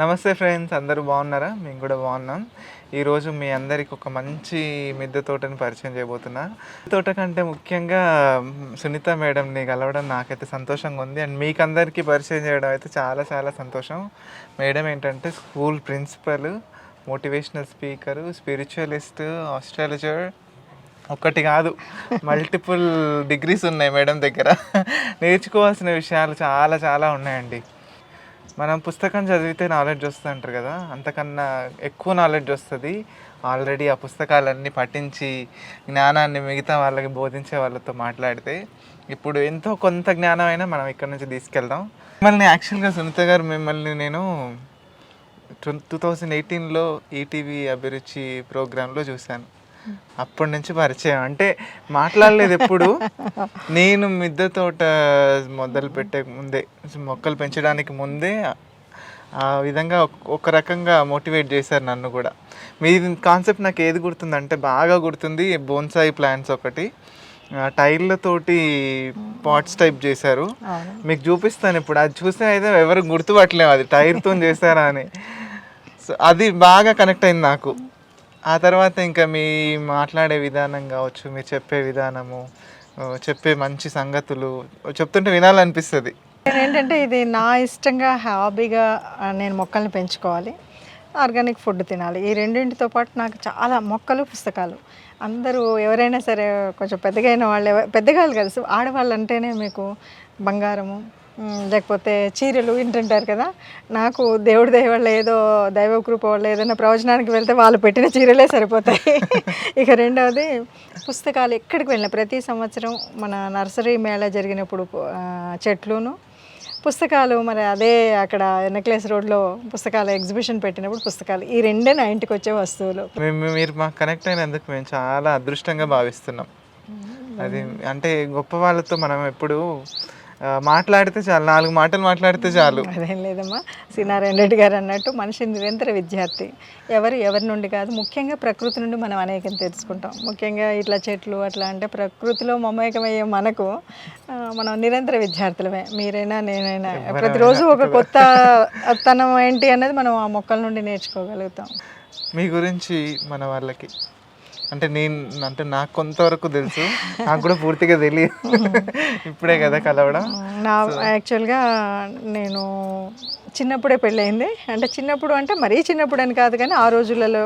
నమస్తే ఫ్రెండ్స్ అందరూ బాగున్నారా? మేము కూడా బాగున్నాం. ఈరోజు మీ అందరికి ఒక మంచి మిద్దె తోటని పరిచయం చేయబోతున్నా. తోట కంటే ముఖ్యంగా సునీత మేడంని కలవడం నాకైతే సంతోషంగా ఉంది. అండ్ మీకు అందరికీ పరిచయం చేయడం అయితే చాలా చాలా సంతోషం. మేడం ఏంటంటే school principal motivational speaker spiritualist astrologer ఒక్కటి కాదు మల్టిపుల్ డిగ్రీస్ ఉన్నాయి మేడం దగ్గర. నేర్చుకోవాల్సిన విషయాలు చాలా చాలా ఉన్నాయండి. మనం పుస్తకం చదివితే నాలెడ్జ్ వస్తుంది అంటారు కదా అంతకన్నా ఎక్కువ నాలెడ్జ్ వస్తుంది. ఆల్రెడీ ఆ పుస్తకాలన్నీ పఠించి జ్ఞానాన్ని మిగతా వాళ్ళకి బోధించే వాళ్ళతో మాట్లాడితే ఇప్పుడు ఎంతో కొంత జ్ఞానం అయినా మనం ఇక్కడ నుంచి తీసుకెళ్దాం. మిమ్మల్ని యాక్చువల్గా సునీత గారు మిమ్మల్ని నేను టూ థౌజండ్ ఎయిటీన్లో ఈటీవీ అభిరుచి ప్రోగ్రాంలో చూశాను. అప్పటి నుంచి పరిచయం. అంటే మాట్లాడలేదు ఎప్పుడు. నేను మిద్దె తోట మొదలు పెట్టే ముందే మొక్కలు పెంచడానికి ముందే ఆ విధంగా ఒక- రకంగా మోటివేట్ చేశారు నన్ను కూడా. మీ కాన్సెప్ట్ నాకు ఏది గుర్తుందంటే బాగా గుర్తుంది బోన్సాయి ప్లాంట్స్ ఒకటి. టైర్లతోటి పాట్స్ టైప్ చేశారు. మీకు చూపిస్తాను ఇప్పుడు. అది చూస్తే అయితే ఎవరు గుర్తుపట్టలేము అది టైర్తో చేశారా అని. సో అది బాగా కనెక్ట్ అయింది నాకు. ఆ తర్వాత ఇంకా మీ మాట్లాడే విధానం కావచ్చు మీరు చెప్పే విధానము చెప్పే మంచి సంగతులు చెప్తుంటే వినాలనిపిస్తుంది. ఏంటంటే ఇది నా ఇష్టంగా హాబీగా నేను మొక్కల్ని పెంచుకోవాలి. ఆర్గానిక్ ఫుడ్ తినాలి. ఈ రెండింటితో పాటు నాకు చాలా మొక్కలు పుస్తకాలు. అందరూ ఎవరైనా సరే కొంచెం పెద్దగా అయిన వాళ్ళు పెద్దగాళ్ళు పెద్దగా కలిసి ఆడవాళ్ళు అంటేనే మీకు బంగారము లేకపోతే చీరలు వింటుంటారు కదా. నాకు దేవుడి దయ వల్ల ఏదో దైవ కృప వల్ల ఏదైనా ప్రవచనానికి వెళ్తే వాళ్ళు పెట్టిన చీరలే సరిపోతాయి. ఇక రెండవది పుస్తకాలు ఎక్కడికి వెళ్ళినా ప్రతి సంవత్సరం మన నర్సరీ మేళా జరిగినప్పుడు చెట్లును పుస్తకాలు మరి అదే అక్కడ నెక్లెస్ రోడ్లో పుస్తకాల ఎగ్జిబిషన్ పెట్టినప్పుడు పుస్తకాలు ఈ రెండే నా ఇంటికి వచ్చే వస్తువులు. మేము మీరు మాకు కనెక్ట్ అయినందుకు మేము చాలా అదృష్టంగా భావిస్తున్నాం. అది అంటే గొప్ప వాళ్ళతో మనం ఎప్పుడు మాట్లాడితే చాలు. నాలుగు మాటలు మాట్లాడితే చాలు. అదేం లేదమ్మా. శ్రీనారాయణ రెడ్డి గారు అన్నట్టు మనిషి నిరంతర విద్యార్థి. ఎవరు ఎవరి నుండి కాదు ముఖ్యంగా ప్రకృతి నుండి మనం అనేకం తెలుసుకుంటాం. ముఖ్యంగా ఇట్లా చెట్లు అట్లా అంటే ప్రకృతిలో మమేకమయ్యే మనకు మనం నిరంతర విద్యార్థులమే. మీరైనా నేనైనా ప్రతిరోజు ఒక కొత్త తనం ఏంటి అనేది మనం ఆ మొక్కల నుండి నేర్చుకోగలుగుతాం. మీ గురించి మన వాళ్ళకి అంటే నేను అంటే నాకు కొంతవరకు తెలుసు. నాకు కూడా పూర్తిగా తెలియదు. ఇప్పుడే కదా కలవడం. నా యాక్చువల్గా నేను చిన్నప్పుడే పెళ్ళయింది. అంటే చిన్నప్పుడు అంటే మరీ చిన్నప్పుడు అని కాదు కానీ ఆ రోజులలో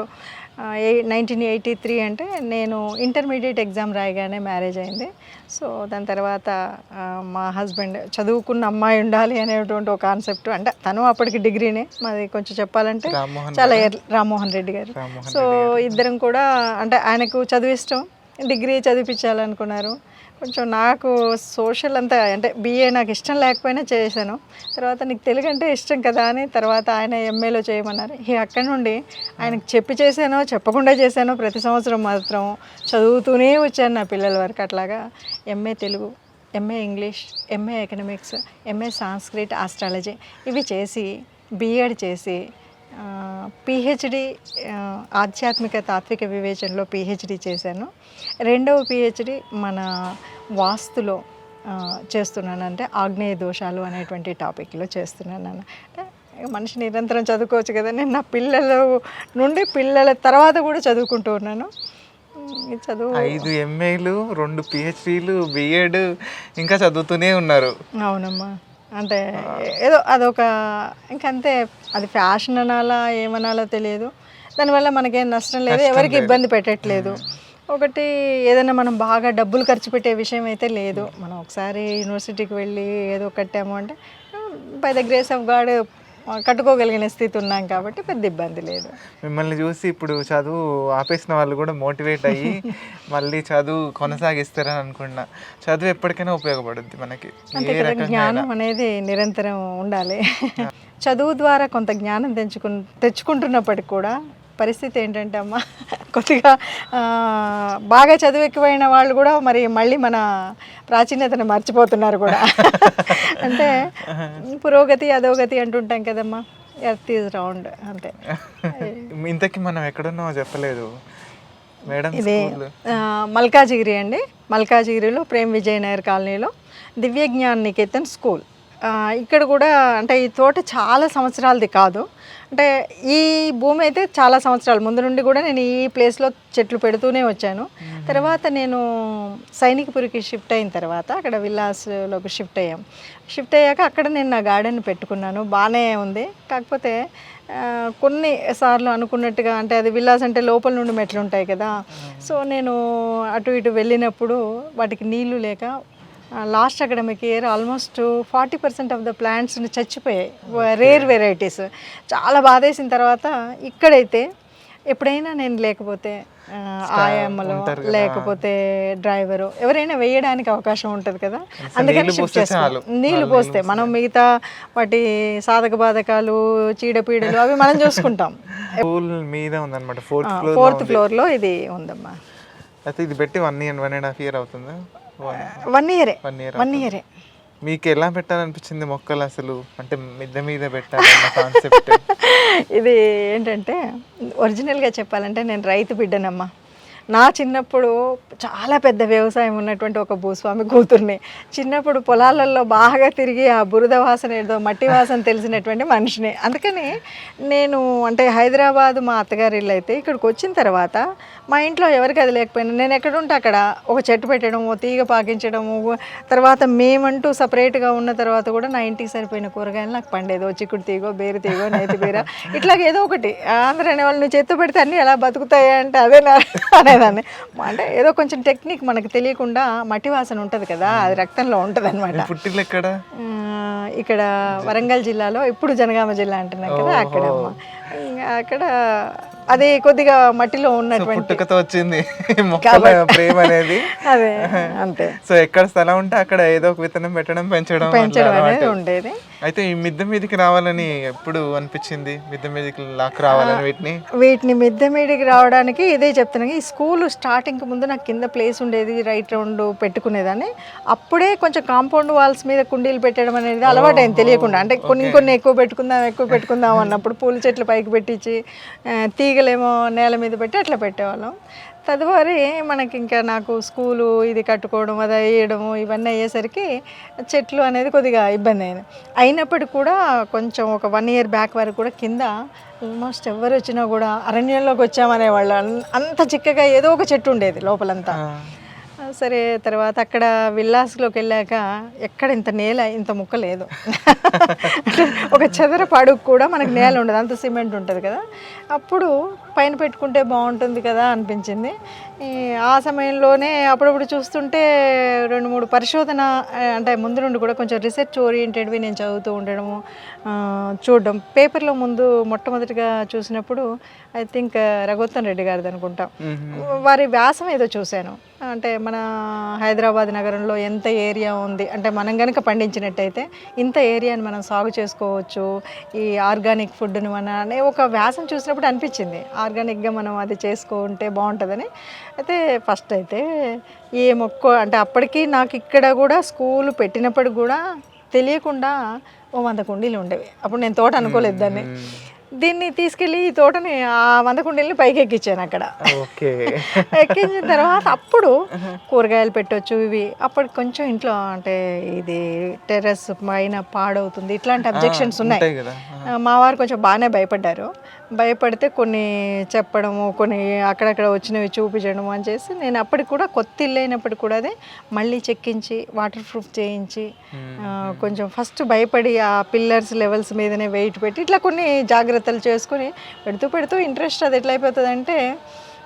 నైన్టీన్ ఎయిటీ త్రీ అంటే నేను ఇంటర్మీడియట్ ఎగ్జామ్ రాయగానే మ్యారేజ్ అయింది. సో దాని తర్వాత మా హస్బెండ్ చదువుకున్న అమ్మాయి ఉండాలి అనేటువంటి ఒక కాన్సెప్ట్ అంటే తను అప్పటికి డిగ్రీనే మాది కొంచెం చెప్పాలంటే చాలా రామ్మోహన్ రెడ్డి గారు. సో ఇద్దరం కూడా అంటే ఆయనకు చదువు ఇష్టం. డిగ్రీ చదివించాలనుకున్నారు కొంచెం నాకు సోషల్ అంతా అంటే బీఏ నాకు ఇష్టం లేకపోయినా చేశాను. తర్వాత నీకు తెలుగు అంటే ఇష్టం కదా అని తర్వాత ఆయన ఎంఏలో చేయమన్నారు. ఇక అక్కడి నుండి ఆయనకు చెప్పి చేశానో చెప్పకుండా చేశానో ప్రతి సంవత్సరం మాత్రం చదువుతూనే వచ్చాను నా పిల్లల వరకు అట్లాగా. MA Telugu MA English MA economics MA Sanskrit astrology ఇవి చేసి బీఎడ్ చేసి పిహెచ్డి ఆధ్యాత్మిక తాత్విక వివేచనలో పిహెచ్డి చేశాను. రెండవ పిహెచ్డి మన వాస్తులో చేస్తున్నాను అంటే ఆగ్నేయ దోషాలు అనేటువంటి టాపిక్లో చేస్తున్నాను. అంటే మనిషి నిరంతరం చదువుకోవచ్చు కదా నేను నా పిల్లల నుండి పిల్లల తర్వాత కూడా చదువుకుంటూ ఉన్నాను. చదువు ఐదు ఎంఏలు రెండు పిహెచ్డీలు బిఎడ్ ఇంకా చదువుతూనే ఉన్నారు. అవునమ్మా. అంటే ఏదో అదొక ఇంకంతే అది ఫ్యాషన్ అనాలా ఏమనాలో తెలియదు. దానివల్ల మనకేం నష్టం లేదు ఎవరికి ఇబ్బంది పెట్టట్లేదు. ఒకటి ఏదైనా మనం బాగా డబ్బులు ఖర్చు పెట్టే విషయం అయితే లేదు. మనం ఒకసారి యూనివర్సిటీకి వెళ్ళి ఏదో కట్టాము అంటే by the grace of God కట్టుకోగలిగిన స్థితి ఉన్నాం కాబట్టి పెద్ద ఇబ్బంది లేదు. మిమ్మల్ని చూసి ఇప్పుడు చదువు ఆపేసిన వాళ్ళు కూడా మోటివేట్ అయ్యి మళ్ళీ చదువు కొనసాగిస్తారని అనుకున్నా. చదువు ఎప్పటికైనా ఉపయోగపడుద్ది మనకి. జ్ఞానం అనేది నిరంతరం ఉండాలి. చదువు ద్వారా కొంత జ్ఞానం తెచ్చుకు తెచ్చుకుంటున్నప్పటికి కూడా పరిస్థితి ఏంటంటే అమ్మ కొద్దిగా బాగా చదువు ఎక్కువైన వాళ్ళు కూడా మరి మళ్ళీ మన ప్రాచీనతను మర్చిపోతున్నారు కూడా. అంటే పురోగతి అధోగతి అంటుంటాం కదమ్మా. ఎర్త్ ఈజ్ రౌండ్ అంతే. ఇంతకీ మనం ఎక్కడున్నామో చెప్పలేదు. మేడం ఇది మల్కాజిగిరి అండి. మల్కాజిగిరిలో ప్రేమ్ విజయ్ నగర్ కాలనీలో దివ్య జ్ఞాన్ నికేతన్ స్కూల్. ఇక్కడ కూడా అంటే ఈ తోట చాలా సంవత్సరాలది కాదు. అంటే ఈ భూమి అయితే చాలా సంవత్సరాల. ముందు నుండి కూడా నేను ఈ ప్లేస్లో చెట్లు పెడుతూనే వచ్చాను. తర్వాత నేను సైనికపురికి షిఫ్ట్ అయిన తర్వాత అక్కడ విల్లాస్లోకి షిఫ్ట్ అయ్యాం. షిఫ్ట్ అయ్యాక అక్కడ నేను నా గార్డెన్ పెట్టుకున్నాను. బాగానే ఉంది. కాకపోతే కొన్ని సార్లు అనుకున్నట్టుగా అంటే అది విల్లాస్ అంటే లోపల నుండి మెట్లు ఉంటాయి కదా. సో నేను అటు ఇటు వెళ్ళినప్పుడు వాటికి నీళ్ళు లేక last academic year almost forty percent of the plants చచ్చిపోయాయి. రేర్ వెరైటీస్ చాలా బాధేసిన తర్వాత ఇక్కడైతే ఎప్పుడైనా నేను లేకపోతే ఆ, ఆయమ్మలో లేకపోతే డ్రైవరు ఎవరైనా వేయడానికి అవకాశం ఉంటుంది కదా. అందుకని షిఫ్ట్ చాలు. నీళ్ళు పోస్తే మనం మిగతా వాటి సాధక బాధకాలు చీడపీడలు అవి మనం చూసుకుంటాం. మీద ఉందన్నమాట. ఫోర్త్ ఫ్లోర్ ఫోర్త్ ఫ్లోర్లో ఇది ఉందమ్మా. అయితే ఇది పెట్టి one year one and half year అవుతుందా? వన్ ఇయరే వన్ ఇయర్ మీకు ఎలా పెట్టాలనిపించింది మొక్కలు అసలు? అంటే మిద్దె మీద కాన్సెప్ట్ ఇది ఏంటంటే ఒరిజినల్గా చెప్పాలంటే నేను రైతు బిడ్డనమ్మా. నా చిన్నప్పుడు చాలా పెద్ద వ్యవసాయం ఉన్నటువంటి ఒక భూస్వామి కూతుర్ని. చిన్నప్పుడు పొలాలలో బాగా తిరిగి ఆ బురద వాసన ఏదో మట్టి వాసన తెలిసినటువంటి మనిషిని. అందుకని నేను అంటే హైదరాబాద్ మా అత్తగారి ఇల్లు అయితే ఇక్కడికి వచ్చిన తర్వాత మా ఇంట్లో ఎవరికి అది లేకపోయినా నేను ఎక్కడుంటే అక్కడ ఒక చెట్టు పెట్టడము తీగ పాకించడము తర్వాత మేమంటూ సపరేట్గా ఉన్న తర్వాత కూడా నా ఇంటికి సరిపోయిన కూరగాయలు నాకు పండేది చిక్కుడు తీగో బేరు తీగో నేతి బీర ఇట్లాగ ఏదో ఒకటి. ఆంధ్ర అనే వాళ్ళు నువ్వు చేత్తో పెడితే అన్నీ ఎలా బతుకుతాయి? అంటే అదే నా అనేదాన్ని. అంటే ఏదో కొంచెం టెక్నిక్ మనకు తెలియకుండా మట్టి వాసన ఉంటుంది కదా అది రక్తంలో ఉంటుంది అనమాట ఇక్కడ వరంగల్ జిల్లాలో ఇప్పుడు జనగామ జిల్లా అంటున్నాం కదా అక్కడ అక్కడ అది కొద్దిగా మట్టిలో ఉన్నటువంటి పుట్టుకతో వచ్చింది మొక్కల ప్రేమ అనేది అదే అంతే సో ఎక్కడ స్థలం ఉంటే అక్కడ ఏదో ఒక విత్తనం పెట్టడం పెంచడం పెంచడం అనేది. ఉండేది అయితే ఈ మిద్దె మీదకి రావాలని ఎప్పుడు అనిపించింది? మిద్దె మీదకి లాక్ రావాలని వీటిని? వీటిని మిద్దె మీడికి రావడానికి ఇదే చెప్తున్నాను. ఈ స్కూల్ స్టార్టింగ్ ముందు నాకు కింద ప్లేస్ ఉండేది రైట్ రౌండ్ పెట్టుకునేదాన్ని. అప్పుడే కొంచెం కాంపౌండ్ వాల్స్ మీద కుండీలు పెట్టడం అనేది అలవాటైంది తెలియకుండా. అంటే కొన్ని కొన్ని ఎక్కువ పెట్టుకుందాం ఎక్కువ పెట్టుకుందాం అన్నప్పుడు పూల చెట్లు పైకి పెట్టించి తీగలేమో నేల మీద పెట్టి అట్లా పెట్టేవాళ్ళం. తదుపరి మనకి ఇంకా నాకు స్కూలు ఇది కట్టుకోవడం అది వేయడము ఇవన్నీ అయ్యేసరికి చెట్లు అనేది కొద్దిగా ఇబ్బంది అయింది అయినప్పటికీ కూడా కొంచెం ఒక వన్ ఇయర్ బ్యాక్ వరకు కూడా కింద ఆల్మోస్ట్ ఎవరు వచ్చినా కూడా అరణ్యంలోకి వచ్చామనేవాళ్ళు అన్- అంత చిక్కగా ఏదో ఒక చెట్టు ఉండేది లోపలంతా. సరే తర్వాత అక్కడ విల్లాస్లోకి వెళ్ళాక ఎక్కడ ఇంత నేల ఇంత ముక్క లేదు. ఒక చదరపు అడుగు కూడా మనకు నేల ఉండదు అంత సిమెంట్ ఉంటుంది కదా. అప్పుడు పైన పెట్టుకుంటే బాగుంటుంది కదా అనిపించింది. ఆ సమయంలోనే అప్పుడప్పుడు చూస్తుంటే రెండు మూడు పరిశోధన అంటే ముందు నుండి కూడా కొంచెం రీసెర్చ్ ఓరియంటెడ్వి నేను చదువుతూ ఉండడము చూడడం. పేపర్లో ముందు మొట్టమొదటిగా చూసినప్పుడు ఐ థింక్ రఘుత్తం రెడ్డి గారిది అనుకుంటా. వారి వ్యాసం ఏదో చూశాను. అంటే మన హైదరాబాద్ నగరంలో ఎంత ఏరియా ఉంది అంటే మనం కనుక పండించినట్టయితే ఇంత ఏరియాని మనం సాగు చేసుకోవచ్చు ఈ ఆర్గానిక్ ఫుడ్ని మన అనే ఒక వ్యాసం చూసినప్పుడు అనిపించింది. ఆర్గానిక్గా మనం అది చేసుకుంటే బాగుంటుందని. అయితే ఫస్ట్ అయితే ఏ మొక్క అంటే అప్పటికి నాకు ఇక్కడ కూడా స్కూల్ పెట్టినప్పుడు కూడా తెలియకుండా ఓ వంద కుండీలు ఉండేవి. అప్పుడు నేను తోట అనుకోలేదు దాన్ని. దీన్ని తీసుకెళ్ళి ఈ తోటని ఆ వంద కుండీలని పైకి ఎక్కించాను అక్కడ. ఓకే. ఎక్కించిన తర్వాత అప్పుడు కూరగాయలు పెట్టొచ్చు ఇవి. అప్పటికి కొంచెం ఇంట్లో అంటే ఇది టెర్రస్ పైన పాడవుతుంది. ఇట్లాంటి అబ్జెక్షన్స్ ఉన్నాయి. మా వారు కొంచెం బాగానే భయపడ్డారు. భయపడితే కొన్ని చెప్పడము కొన్ని అక్కడక్కడ వచ్చినవి చూపించడము అని చేసి నేను అప్పటికి కూడా కొత్త ఇల్లు అయినప్పటికి కూడా అదే మళ్ళీ చెక్కించి వాటర్ ప్రూఫ్ చేయించి కొంచెం ఫస్ట్ భయపడి ఆ పిల్లర్స్ లెవెల్స్ మీదనే వెయిట్ పెట్టి ఇట్లా కొన్ని జాగ్రత్తలు చేసుకుని పెడుతూ పెడుతూ ఇంట్రెస్ట్ అది ఎట్లా అయిపోతుంది అంటే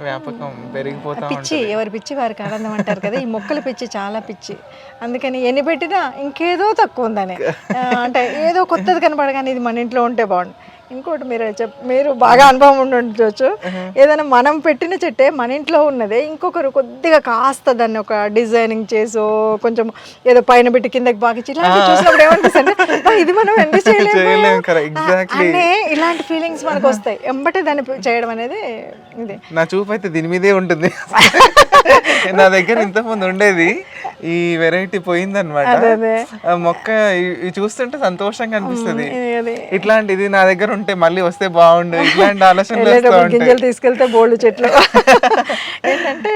వ్యాపకం పెరిగిపోతా పిచ్చి ఎవరి పిచ్చి వారికి ఆనందం అంటారు కదా ఈ మొక్కల పిచ్చి చాలా పిచ్చి. అందుకని ఎన్ని పెట్టినా ఇంకేదో తక్కువ ఉందని. అంటే ఏదో కొత్తది కనపడగానే ఇది మన ఇంట్లో ఉంటే బాగుండు. ఇంకోటి మీరు చెప్ మీరు బాగా అనుభవం ఉండి ఉండొచ్చు. ఏదైనా మనం పెట్టిన చెట్టే మన ఇంట్లో ఉన్నదే ఇంకొకరు కొద్దిగా కాస్త దాన్ని ఒక డిజైనింగ్ చేసో కొంచెం ఏదో పైన పెట్టి కిందకి బాకిచ్చి ఇలాంటి చూసినప్పుడు ఏమనిపిస్తుంది? అంటే, "అబ్బా, ఇది మనం ఎందుకు చేయలేము. అనే ఇలాంటి ఫీలింగ్స్ మనకు వస్తాయి. ఎంబటే దాన్ని చేయడం అనేది ఇది. నా చూపు అయితే దీని మీదే ఉంటుంది. నా దగ్గర ఇంతకుముందు ఉండేది ఈ వెరైటీ. ఆ మొక్క చూస్తుంటే సంతోషంగా అనిపిస్తుంది. ఇట్లాంటిది నా దగ్గర ఉంటే మళ్ళీ వస్తే బాగుండు. ఇట్లాంటి ఉంటాయి. గింజలు తీసుకెళ్తే బోల్డ్ చెట్లు. ఏంటంటే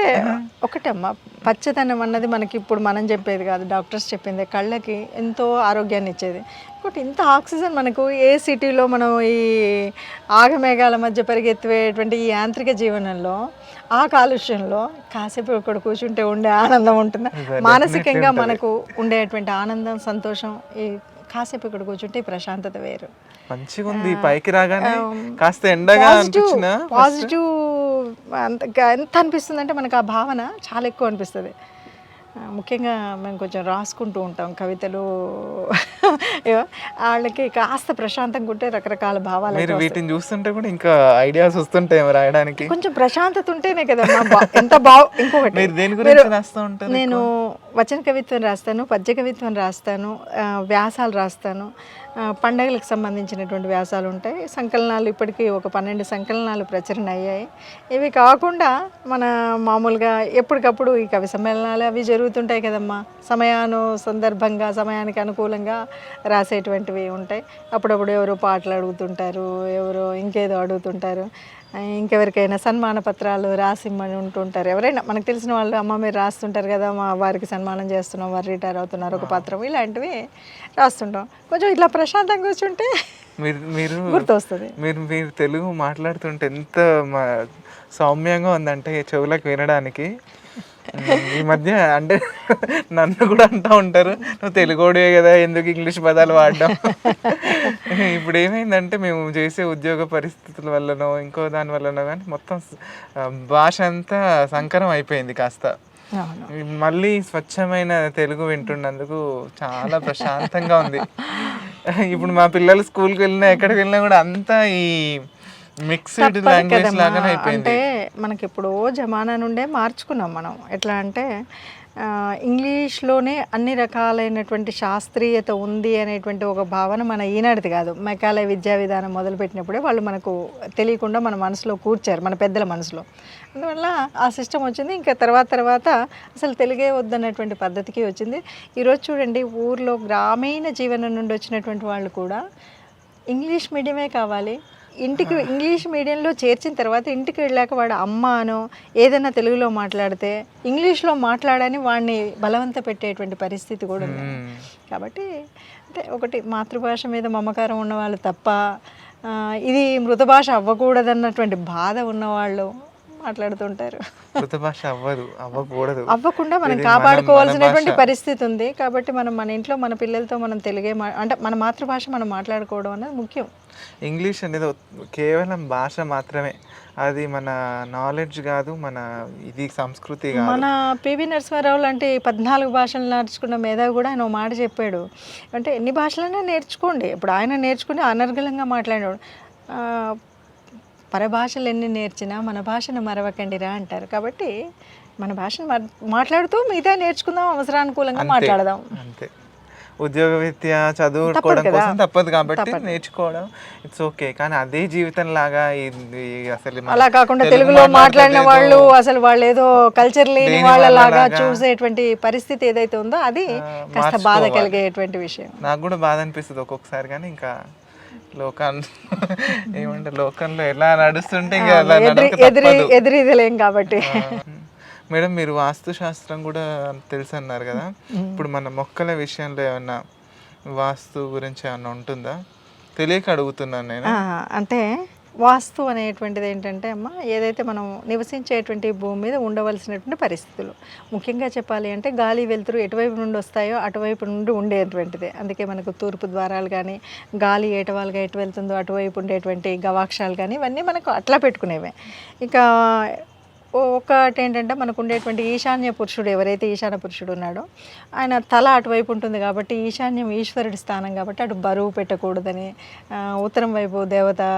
ఒకటమ్మా పచ్చదనం అన్నది మనకి ఇప్పుడు మనం చెప్పేది కాదు డాక్టర్స్ చెప్పింది కళ్ళకి ఎంతో ఆరోగ్యాన్ని ఇచ్చేది. ఇంకోటి ఇంత ఆక్సిజన్ మనకు ఏ సిటీలో మనం ఈ ఆగమేఘాల మధ్య పరిగెత్తివేటువంటి ఈ యాంత్రిక జీవనంలో ఆ కాలుష్యంలో కాసేపు ఇక్కడ కూర్చుంటే ఉండే ఆనందం ఉంటుందా? మానసికంగా మనకు ఉండేటువంటి ఆనందం సంతోషం ఈ కాసేపు ఇక్కడ కూర్చుంటే ప్రశాంతత వేరు. మంచిగా ఉంది పైకి రాగానే కాస్త ఎండగా పాజిటివ్ అంత ఎంత అనిపిస్తుంది అంటే మనకు ఆ భావన చాలా ఎక్కువ అనిపిస్తుంది. ముఖ్యంగా మేము కొంచెం రాసుకుంటూ ఉంటాం కవితలు. వాళ్ళకి కాస్త ప్రశాంతంగా ఉంటే రకరకాల భావాలు మీరు వీటిని చూస్తుంటే కూడా ఇంకా ఐడియాస్ వస్తుంటాయి రాయడానికి. కొంచెం ప్రశాంతత ఉంటేనే బా- ఎంత బాగు ఇంకొకటి. మీరు దేని గురించి రాస్తూ ఉంటారు నేను వచన కవిత్వం రాస్తాను పద్య కవిత్వం రాస్తాను వ్యాసాలు రాస్తాను పండగలకు సంబంధించినటువంటి వ్యాసాలు ఉంటాయి. సంకలనాలు ఇప్పటికీ ఒక పన్నెండు సంకలనాలు ప్రచురణ అయ్యాయి. ఇవి కాకుండా మన మామూలుగా ఎప్పటికప్పుడు ఈ కవి సమ్మేళనాలు అవి జరుగుతుంటాయి కదమ్మా. సమయాను సందర్భంగా సమయానికి అనుకూలంగా రాసేటువంటివి ఉంటాయి. అప్పుడప్పుడు ఎవరో పాటలు అడుగుతుంటారు ఎవరో ఇంకేదో అడుగుతుంటారు. ఇంకెవరికైనా సన్మాన పత్రాలు రాసిమ్మని ఉంటుంటారు. ఎవరైనా మనకు తెలిసిన వాళ్ళు అమ్మ మీరు రాస్తుంటారు కదా మా వారికి సన్మానం చేస్తున్నాం వారు రిటైర్ అవుతున్నారు ఒక పత్రం ఇలాంటివి రాస్తుంటాం. కొంచెం ఇట్లా ప్రశాంతంగా కూర్చుంటే మీరు మీరు గుర్తొస్తుంది. మీరు మీరు తెలుగు మాట్లాడుతుంటే ఎంత సౌమ్యంగా ఉందంటే చెవులకు వినడానికి. ఈ మధ్య అంటే నన్ను కూడా అంటూ ఉంటారు నువ్వు తెలుగోడివే కదా ఎందుకు ఇంగ్లీష్ పదాలు వాడడం? ఇప్పుడు ఏమైందంటే మేము చేసే ఉద్యోగ పరిస్థితుల వల్లనో ఇంకో దాని వల్లనో కానీ మొత్తం భాష అంతా సంకరం అయిపోయింది కాస్త. మళ్ళీ స్వచ్ఛమైన తెలుగు వింటున్నందుకు చాలా ప్రశాంతంగా ఉంది. ఇప్పుడు మా పిల్లలు స్కూల్కి వెళ్ళినా ఎక్కడికి వెళ్ళినా కూడా అంతా ఈ మిక్స్డ్ లాంగ్వేజ్. లాగానే అయిపోయింది. అంటే మనకి ఎప్పుడో జమానా నుండే మార్చుకున్నాం మనం. ఎట్లా అంటే ఇంగ్లీష్లోనే అన్ని రకాలైనటువంటి శాస్త్రీయత ఉంది అనేటువంటి ఒక భావన మన ఈనాటిది కాదు. మెకాలయ విద్యా విధానం మొదలుపెట్టినప్పుడే వాళ్ళు మనకు తెలియకుండా మన మనసులో కూర్చారు మన పెద్దల మనసులో. అందువల్ల ఆ సిస్టమ్ వచ్చింది. ఇంకా తర్వాత తర్వాత అసలు తెలుగే వద్దన్నటువంటి పద్ధతికి వచ్చింది. ఈరోజు చూడండి ఊర్లో గ్రామీణ జీవనం నుండి వచ్చినటువంటి వాళ్ళు కూడా ఇంగ్లీష్ మీడియమే కావాలి. ఇంటికి ఇంగ్లీష్ మీడియంలో చేర్చిన తర్వాత ఇంటికి వెళ్ళాక వాడు అమ్మ అనో ఏదైనా తెలుగులో మాట్లాడితే ఇంగ్లీష్లో మాట్లాడని వాడిని బలవంత పెట్టేటువంటి పరిస్థితి కూడా ఉంది. కాబట్టి అంటే ఒకటి మాతృభాష మీద మమకారం ఉన్నవాళ్ళు తప్ప ఇది మృత భాష అవ్వకూడదన్నటువంటి బాధ ఉన్నవాళ్ళు మాట్లాడుతుంటారు. కృత భాష అవ్వదు అవ్వకూడదు. అవ్వకుండా మనం కాపాడుకోవాల్సినటువంటి. పరిస్థితి ఉంది. కాబట్టి మనం మన ఇంట్లో మన పిల్లలతో మనం తెలుగే అంటే మన మాతృభాష మనం మాట్లాడుకోవడం అనేది ముఖ్యం. ఇంగ్లీష్ అనేది కేవలం భాష మాత్రమే. అది మన నాలెడ్జ్ కాదు మన ఇది సంస్కృతి కాదు. మన పివి నరసింహారావు లాంటి పద్నాలుగు భాషలు నేర్చుకున్న మేధావి కూడా ఆయన మాట చెప్పాడు. అంటే ఎన్ని భాషలైనా నేర్చుకోండి. ఇప్పుడు ఆయన నేర్చుకుని అనర్గళంగా మాట్లాడాడు. పరభాషలు ఎన్ని నేర్చినా మన భాషను మరవకండిరా అంటారు. కాబట్టి మన భాషను మాట్లాడుతూ మిగతా నేర్చుకుందాం అవసరానుకూలంగా. మాట్లాడదాం. అంతే. ఉద్యోగ రీత్యా చదువుకోవడం. కోసం తప్పదు కాబట్టి నేర్చుకోవడం ఇట్స్ ఓకే కానీ అదే జీవితం లాగా ఇది అసలు అలా కాకుండా తెలుగు తెలుగులో మాట్లాడిన. వాళ్ళు అసలు వాళ్ళు ఏదో కల్చర్ లేని వాళ్ళలాగా. చూసేటువంటి పరిస్థితి ఏదైతే ఉందో అది కాస్త బాధ. కలిగేటువంటి విషయం నాకు కూడా బాధ అనిపిస్తుంది ఒక్కొక్కసారి కానీ ఇంకా లోకం ఏమంటే లోకంలో ఎలా నడుస్తుంటే ఎదిరి ఎదిరి కాబట్టి మేడం మీరు వాస్తు శాస్త్రం కూడా తెలుసు అన్నారు కదా ఇప్పుడు మన మొక్కల విషయంలో ఏమన్నా వాస్తు గురించి ఏమన్నా ఉంటుందా? తెలియక అడుగుతున్నాను నేను. అంటే వాస్తు అనేటువంటిది ఏంటంటే అమ్మ ఏదైతే మనం నివసించేటువంటి భూమి మీద ఉండవలసినటువంటి పరిస్థితులు. ముఖ్యంగా చెప్పాలి అంటే గాలి వెలుతురు ఎటువైపు నుండి వస్తాయో అటువైపు నుండి ఉండేటువంటిదే. అందుకే మనకు తూర్పు ద్వారాలు కానీ గాలి ఏటవాలుగా ఎటు వెళ్తుందో అటువైపు ఉండేటువంటి గవాక్షాలు కానీ ఇవన్నీ మనకు అట్లా పెట్టుకునేవే. ఇక ఒకటి ఏంటంటే మనకు ఉండేటువంటి ఈశాన్య పురుషుడు ఎవరైతే ఈశాన్య పురుషుడు ఉన్నాడో ఆయన తల అటువైపు ఉంటుంది కాబట్టి ఈశాన్యం ఈశ్వరుడి స్థానం కాబట్టి అటు బరువు పెట్టకూడదని ఉత్తరం వైపు దేవతా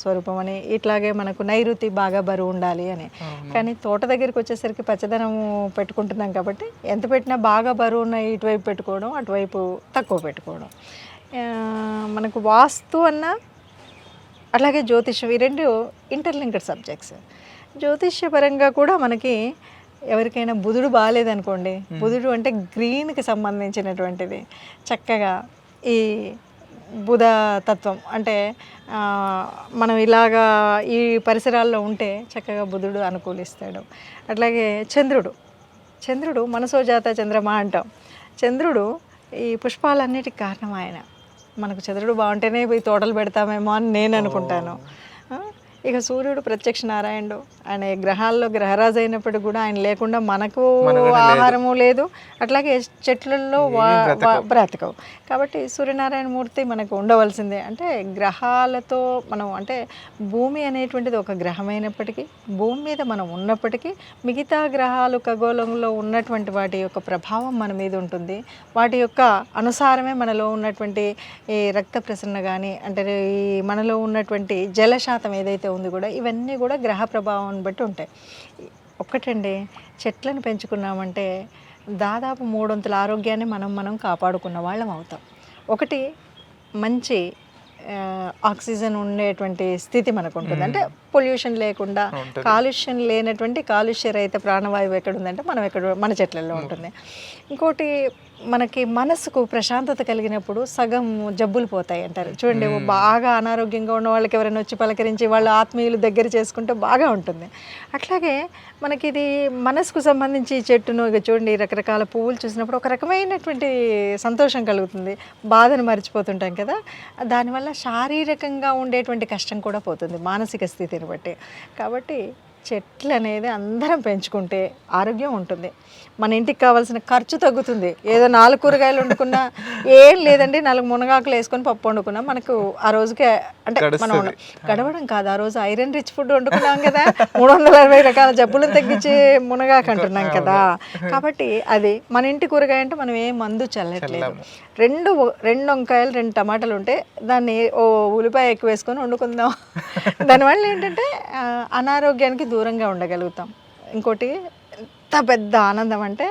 స్వరూపం అని ఇట్లాగే మనకు నైరుతి బాగా బరువు ఉండాలి అని. కానీ తోట దగ్గరికి వచ్చేసరికి పచ్చదనం పెట్టుకుంటున్నాం కాబట్టి ఎంత పెట్టినా బాగా బరువు ఉన్న ఇటువైపు పెట్టుకోవడం అటువైపు తక్కువ పెట్టుకోవడం. మనకు వాస్తు అన్న అలాగే జ్యోతిష్యం ఈ రెండు ఇంటర్లింక్డ్ సబ్జెక్ట్స్ జ్యోతిష్యపరంగా కూడా మనకి ఎవరికైనా బుధుడు బాగాలేదనుకోండి బుధుడు అంటే గ్రీన్కి సంబంధించినటువంటిది. చక్కగా ఈ బుధ తత్వం అంటే మనం ఇలాగా ఈ పరిసరాల్లో ఉంటే చక్కగా బుధుడు అనుకూలిస్తాడు. అట్లాగే చంద్రుడు. చంద్రుడు మనసోజాత చంద్రమా అంటాం. చంద్రుడు ఈ పుష్పాలన్నిటికి కారణం ఆయన. మనకు చంద్రుడు బాగుంటేనే పోయి తోటలు పెడతామేమో అని నేను అనుకుంటాను. ఇక సూర్యుడు ప్రత్యక్ష నారాయణుడు. ఆయన గ్రహాల్లో గ్రహరాజు అయినప్పటికీ కూడా ఆయన లేకుండా మనకు ఆహారము లేదు. అట్లాగే చెట్లలో బ్రతకవు. కాబట్టి సూర్యనారాయణ మూర్తి మనకు ఉండవలసిందే. అంటే గ్రహాలతో మనం అంటే భూమి అనేటువంటిది ఒక గ్రహమైనప్పటికీ భూమి మీద మనం ఉన్నప్పటికీ మిగతా గ్రహాలు ఖగోళంలో ఉన్నటువంటి వాటి యొక్క ప్రభావం మన మీద ఉంటుంది. వాటి యొక్క అనుసారమే మనలో ఉన్నటువంటి ఈ రక్త ప్రసరణ కానీ అంటే ఈ మనలో ఉన్నటువంటి జల శాతం ఏదైతే ఉంది కూడా. ఇవన్నీ కూడా గ్రహ ప్రభావం బట్టి ఉంటాయి. ఒక్కటండి చెట్లను పెంచుకున్నామంటే దాదాపు మూడొంతుల ఆరోగ్యాన్ని మనం మనం కాపాడుకున్న వాళ్ళం అవుతాం. ఒకటి మంచి ఆక్సిజన్ ఉండేటువంటి స్థితి మనకు ఉంటుంది అంటే పొల్యూషన్ లేకుండా. కాలుష్యం లేనటువంటి కాలుష్య రహిత ప్రాణవాయువు ఎక్కడ ఉందంటే మనం ఎక్కడ మన చెట్లలో ఉంటుంది. ఇంకోటి మనకి మనసుకు ప్రశాంతత కలిగినప్పుడు సగం జబ్బులు పోతాయి అంటారు. చూడండి బాగా అనారోగ్యంగా ఉన్న వాళ్ళకి ఎవరైనా వచ్చి పలకరించి వాళ్ళ ఆత్మీయులు దగ్గర చేసుకుంటే బాగా ఉంటుంది. అట్లాగే మనకి ఇది మనసుకు సంబంధించి చెట్టును ఇక చూడండి రకరకాల పువ్వులు చూసినప్పుడు ఒక రకమైనటువంటి సంతోషం కలుగుతుంది. బాధను మర్చిపోతుంటాం కదా. దానివల్ల శారీరకంగా ఉండేటువంటి కష్టం కూడా పోతుంది. మానసిక స్థితిని బట్టి కాబట్టి చెట్లు అనేది అందరం పెంచుకుంటే ఆరోగ్యం ఉంటుంది. మన ఇంటికి కావాల్సిన ఖర్చు తగ్గుతుంది. ఏదో నాలుగు కూరగాయలు వండుకున్నా ఏం లేదండి. నాలుగు మునగాకులు వేసుకొని పప్పు వండుకున్నా మనకు ఆ రోజుకే అంటే మనం వండ- గడవడం కాదు. ఆ రోజు ఐరన్ రిచ్ ఫుడ్ వండుకున్నాం కదా. మూడు వందల అరవై రకాల జబ్బులను తగ్గించే మునగాకు అంటున్నాం కదా. కాబట్టి అది మన ఇంటి కూరగాయ అంటే మనం ఏ మందు చల్లట్లేదు. రెండు రెండు వంకాయలు రెండు టమాటాలు ఉంటే దాన్ని ఓ ఉల్లిపాయ ఎక్కువ వేసుకొని వండుకుందాం. దానివల్ల ఏంటంటే అనారోగ్యానికి దూరంగా ఉండగలుగుతాం. ఇంకోటి ఎంత పెద్ద ఆనందం అంటే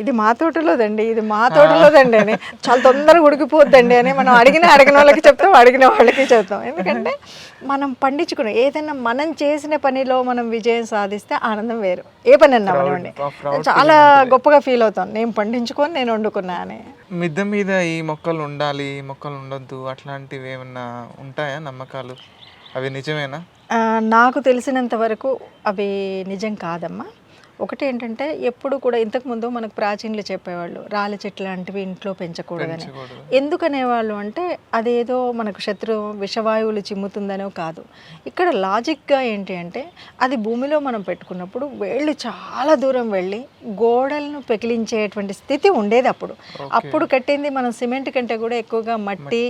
ఇది మా తోటలోదండి ఇది మా తోటలోదండి అని. చాలా తొందరగా ఉడికిపోద్దండి అని మనం అడిగిన అడిగిన వాళ్ళకి చెప్తాం అడిగిన వాళ్ళకి చెప్తాం. ఎందుకంటే మనం పండించుకున్నాం ఏదైనా మనం చేసిన పనిలో మనం విజయం సాధిస్తే ఆనందం వేరు. ఏ పని అన్నా మనమండి. చాలా గొప్పగా ఫీల్ అవుతాం. నేను పండించుకొని నేను వండుకున్నా అని. మిద్దె మీద ఈ మొక్కలు ఉండాలి ఈ మొక్కలు ఉండొద్దు అట్లాంటివి ఏమన్నా ఉంటాయా నమ్మకాలు? అవి నిజమేనా? నాకు తెలిసినంత వరకు అవి నిజం కాదమ్మా. ఒకటి ఏంటంటే ఎప్పుడు కూడా ఇంతకుముందు మనకు ప్రాచీనులు చెప్పేవాళ్ళు రాళ్ళ చెట్లు లాంటివి ఇంట్లో పెంచకూడదని. పెంచకూడదు. ఎందుకు అనేవాళ్ళు అంటే అదేదో మనకు శత్రు విషవాయువులు చిమ్ముతుందనో కాదు. ఇక్కడ లాజిక్గా ఏంటి అంటే అది భూమిలో మనం పెట్టుకున్నప్పుడు వేళ్ళు చాలా దూరం వెళ్ళి గోడలను పెకిలించేటువంటి స్థితి ఉండేది అప్పుడు. అప్పుడు కట్టింది మనం సిమెంట్ కంటే కూడా ఎక్కువగా మట్టి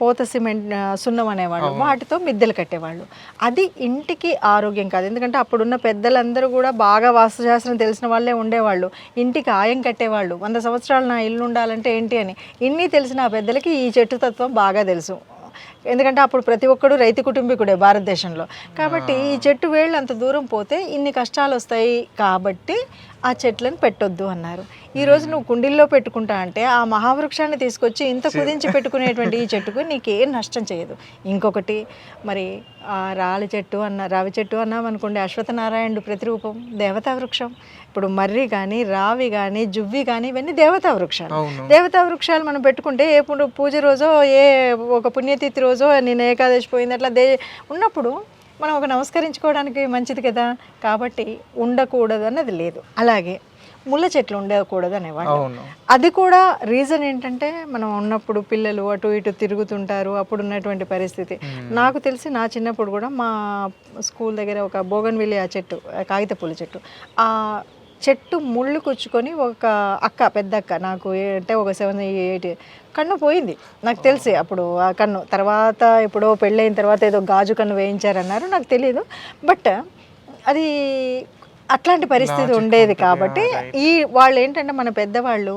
పోత సిమెంట్ సున్నం అనేవాళ్ళు. వాటితో మిద్దెలు కట్టేవాళ్ళు. అది ఇంటికి ఆరోగ్యం కాదు. ఎందుకంటే అప్పుడున్న పెద్దలందరూ కూడా బాగా వాస్తుశాస్త్రం తెలిసిన వాళ్ళే ఉండేవాళ్ళు. ఇంటికి ఆయం కట్టేవాళ్ళు. వంద సంవత్సరాలు నా ఇల్లు ఉండాలంటే ఏంటి అని ఇన్ని తెలిసిన ఆ పెద్దలకి ఈ చెట్టు తత్వం బాగా తెలుసు. ఎందుకంటే అప్పుడు ప్రతి ఒక్కడు రైతు కుటుంబీకుడే భారతదేశంలో. కాబట్టి ఈ చెట్టు వేళ్ళు అంత దూరం పోతే ఇన్ని కష్టాలు వస్తాయి కాబట్టి ఆ చెట్లను పెట్టొద్దు అన్నారు. ఈ రోజు నువ్వు కుండీల్లో పెట్టుకుంటా అంటే ఆ మహావృక్షాన్ని తీసుకొచ్చి ఇంత కుదించి పెట్టుకునేటువంటి ఈ చెట్టుకు నీకేం నష్టం చేయదు. ఇంకొకటి మరి ఆ రాలి చెట్టు అన్న రావి చెట్టు అన్నాం అనుకోండి అశ్వత్థనారాయణుడు ప్రతిరూపం దేవతా వృక్షం ఇప్పుడు మర్రి కానీ రావి కానీ జువ్వి కానీ ఇవన్నీ దేవతా వృక్షాలు దేవతా వృక్షాలు మనం పెట్టుకుంటే ఏ పూజ రోజో ఏ ఒక పుణ్యతిథి రోజో నేను ఏకాదశి పోయింది అట్లా దే ఉన్నప్పుడు మనం ఒక నమస్కరించుకోవడానికి మంచిది కదా? కాబట్టి ఉండకూడదు అన్నది లేదు. అలాగే ముళ్ళ చెట్లు ఉండకూడదు అనేవాళ్ళు అది కూడా రీజన్ ఏంటంటే మనం ఉన్నప్పుడు పిల్లలు అటు ఇటు తిరుగుతుంటారు అప్పుడు ఉన్నటువంటి పరిస్థితి నాకు తెలిసి నా చిన్నప్పుడు కూడా మా స్కూల్ దగ్గర ఒక బోగన్విలియా చెట్టు ఆ కాగిత పూల చెట్టు. ఆ చెట్టు ముళ్ళు కుచ్చుకొని ఒక అక్క పెద్ద అక్క నాకు అంటే ఒక సెవెన్ ఎయిట్ కన్ను పోయింది. నాకు తెలిసి అప్పుడు ఆ కన్ను. తర్వాత ఇప్పుడు పెళ్ళైన తర్వాత ఏదో గాజు కన్ను వేయించారన్నారు నాకు తెలియదు బట్ అది అట్లాంటి పరిస్థితి ఉండేది కాబట్టి ఈ వాళ్ళు ఏంటంటే మన పెద్దవాళ్ళు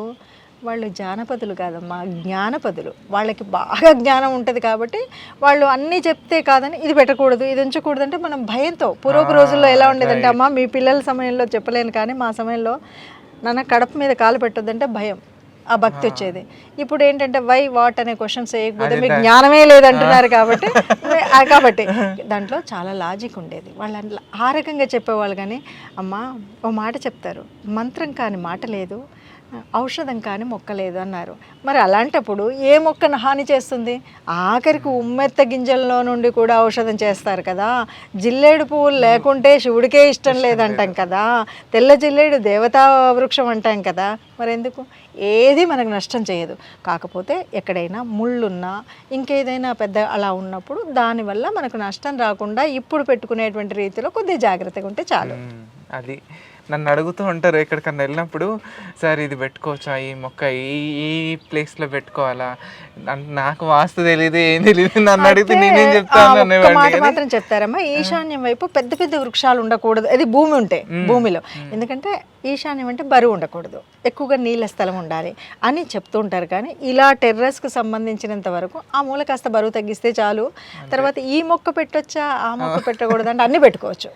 వాళ్ళు జానపదులు కాదమ్మా జ్ఞానపదులు. వాళ్ళకి బాగా జ్ఞానం ఉంటుంది కాబట్టి వాళ్ళు అన్నీ చెప్తే కాదని ఇది పెట్టకూడదు ఇది ఉంచకూడదు అంటే మనం భయంతో పూర్వపు రోజుల్లో ఎలా ఉండేదంటే అమ్మా మీ పిల్లల సమయంలో చెప్పలేను కానీ మా సమయంలో నాన్న కడప మీద కాలు పెట్టొద్దంటే భయం ఆ భక్తి వచ్చేది. ఇప్పుడు ఏంటంటే వై వాట్? అనే క్వశ్చన్స్ వేయకపోతే మీకు జ్ఞానమే లేదంటున్నారు కాబట్టి ఆ, కాబట్టి. దాంట్లో చాలా లాజిక్ ఉండేది. వాళ్ళు ఆ రకంగా చెప్పేవాళ్ళు కానీ అమ్మా ఓ మాట చెప్తారు. మంత్రం కాని మాట లేదు. ఔషధం కానీ మొక్క లేదు అన్నారు మరి అలాంటప్పుడు ఏ మొక్కను హాని చేస్తుంది? ఆఖరికి ఉమ్మెత్త గింజల్లో నుండి కూడా ఔషధం చేస్తారు కదా. జిల్లేడు పువ్వులు లేకుంటే శివుడికే ఇష్టం లేదంటాం కదా. తెల్ల జిల్లేడు దేవతా వృక్షం అంటాం కదా. మరి ఎందుకు? ఏది మనకు నష్టం చేయదు. కాకపోతే ఎక్కడైనా ముళ్ళున్నా ఇంకేదైనా పెద్ద అలా ఉన్నప్పుడు దానివల్ల మనకు నష్టం రాకుండా ఇప్పుడు పెట్టుకునేటువంటి రీతిలో కొద్దిగా జాగ్రత్తగా ఉంటే చాలు. అది నన్ను అడుగుతూ ఉంటారు ఎక్కడికన్నా వెళ్ళినప్పుడు సార్ ఇది పెట్టుకోవచ్చా? ఈ మొక్క ఈ ఈ ప్లేస్లో పెట్టుకోవాలా? నాకు వాస్తు తెలియదు ఏం తెలియదు నన్ను అడిగితే నేనేం చెప్తాను మాత్రం చెప్తారమ్మా ఈశాన్యం వైపు పెద్ద పెద్ద వృక్షాలు ఉండకూడదు. అది భూమి ఉంటే భూమిలో. ఎందుకంటే ఈశాన్యం అంటే బరువు ఉండకూడదు. ఎక్కువగా నీళ్ళ స్థలం ఉండాలి అని చెప్తూ ఉంటారు. కానీ ఇలా టెర్రస్కు సంబంధించినంత వరకు ఆ మూల కాస్త బరువు తగ్గిస్తే చాలు. తర్వాత ఈ మొక్క పెట్టొచ్చా? ఆ మొక్క పెట్టకూడదు అంటే అన్ని పెట్టుకోవచ్చు.